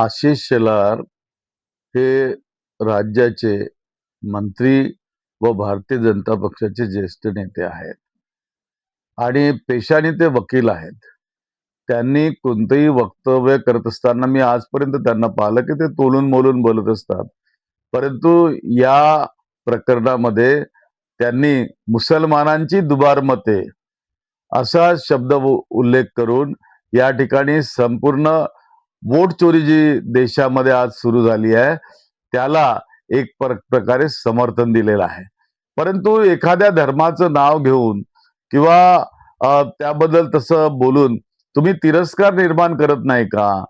आशिष शेलार हे राज्याचे मंत्री व भारतीय जनता पक्षाचे ज्येष्ठ नेते आहेत. आणि पेशाने ते वकील आहेत. त्यांनी कोणतंही वक्तव्य करत असताना मी आजपर्यंत त्यांना पाहिलं की ते तोलून मोलून बोलत असतात. परंतु या प्रकरणामध्ये त्यांनी मुसलमानांची दुबार मते असा शब्द उ- उल्लेख करून या ठिकाणी संपूर्ण वोट चोरी जी देशामध्ये आज सुरू झाली आहे त्याला एक प्रकारे समर्थन दिलेलं आहे. परंतु एखाद्या धर्माचं नाव घेऊन किंवा त्याबद्दल तसं बोलून तुम्ही तिरस्कार निर्माण करत नाही का?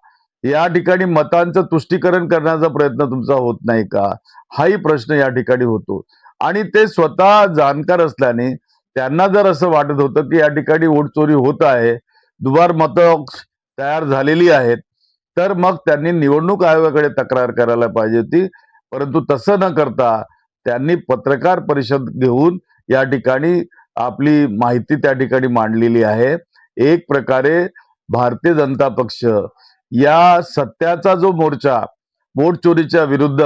या ठिकाणी मतांचं तुष्टीकरण करण्याचा प्रयत्न तुमचा होत नाही का? हाही प्रश्न या ठिकाणी होतो. आणि ते स्वतः जाणकार असल्याने त्यांना जर असं वाटत होतं की या ठिकाणी वोट चोरी होत आहे दुबार मतं तयार झालेली आहेत तर मग त्यांनी निवडणूक आयोगाकडे तक्रार करायला पाहिजे होती. परंतु तसं न करता त्यांनी पत्रकार परिषद घेऊन या ठिकाणी आपली माहिती त्या ठिकाणी मांडलेली आहे. एक प्रकारे भारतीय जनता पक्ष या सत्याचा जो मोर्चा बोट चोरीच्या विरुद्ध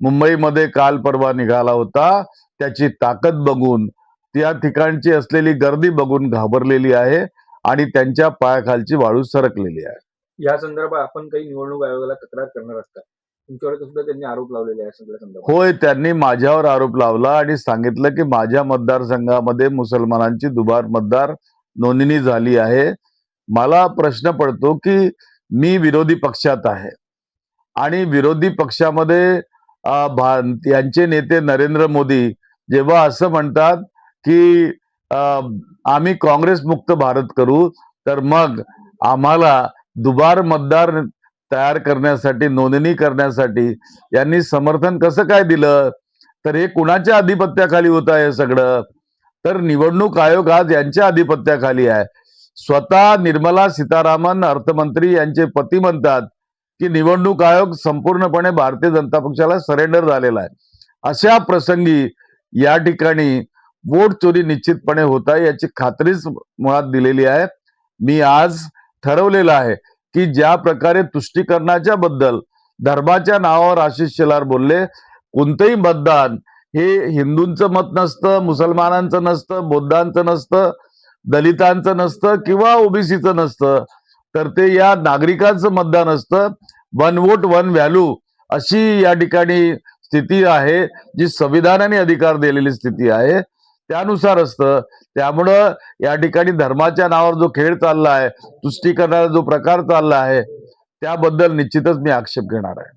मुंबईमध्ये काल परवा निघाला होता त्याची ताकद बघून त्या ठिकाणची असलेली गर्दी बघून घाबरलेली आहे आणि त्यांच्या पायाखालची वाळू सरकलेली आहे. या संदर्भात आपण काही निवडणूक आयोगाला तक्रार करणार असतात. तुमच्याकडे सुद्धा त्यांनी आरोप लावलेले आहे सगळ्या संदर्भात. होय त्यांनी माझ्यावर आरोप लावला आणि सांगितलं की माझ्या मतदारसंघामध्ये मुसलमानांची दुबार मतदार नोंदणी झाली आहे. मला प्रश्न पडतो की मी विरोधी पक्षात आहे. आणि विरोधी पक्षामध्ये यांचे नेते नरेंद्र मोदी जेव्हा असं म्हणतात की अं, आम्ही काँग्रेस मुक्त भारत करू तर मग आम्हाला दुबार मतदार तयार करण्यासाठी नोंदणी करण्यासाठी यांनी समर्थन कसं काय दिलं? तर हे कुणाच्या अधिपत्याखाली होत आहे हे सगळं? तर निवडणूक आयोग आज यांच्या अधिपत्याखाली आहे. स्वतः निर्मला सीतारामन अर्थमंत्री यांचे पती म्हणतात की निवडणूक आयोग संपूर्णपणे भारतीय जनता पक्षाला सरेंडर झालेला आहे. अशा प्रसंगी या ठिकाणी वोट चोरी निश्चितपणे होत आहे याची खात्रीच मुळात दिलेली आहे. मी आज ठरवलेलं आहे की ज्या प्रकारे तुष्टीकरणाच्या बद्दल धर्माच्या नावावर आशिष शेलार बोलले कोणतंही मतदान हे हिंदूंचं मत नसतं मुसलमानांचं नसतं बौद्धांचं नसतं दलितांचं नसतं किंवा ओबीसीचं नसतं तर ते या नागरिकांचं मतदान असतं. वन वोट वन व्हॅल्यू अशी या ठिकाणी स्थिती आहे जी संविधानाने अधिकार दिलेली स्थिती आहे. त्यानुसार असतं. त्यामुळं या ठिकाणी धर्माच्या नावावर जो खेळ चालला आहे तुष्टीकरणाचा जो प्रकार चालला आहे त्याबद्दल निश्चितच मी आक्षेप घेणार आहे.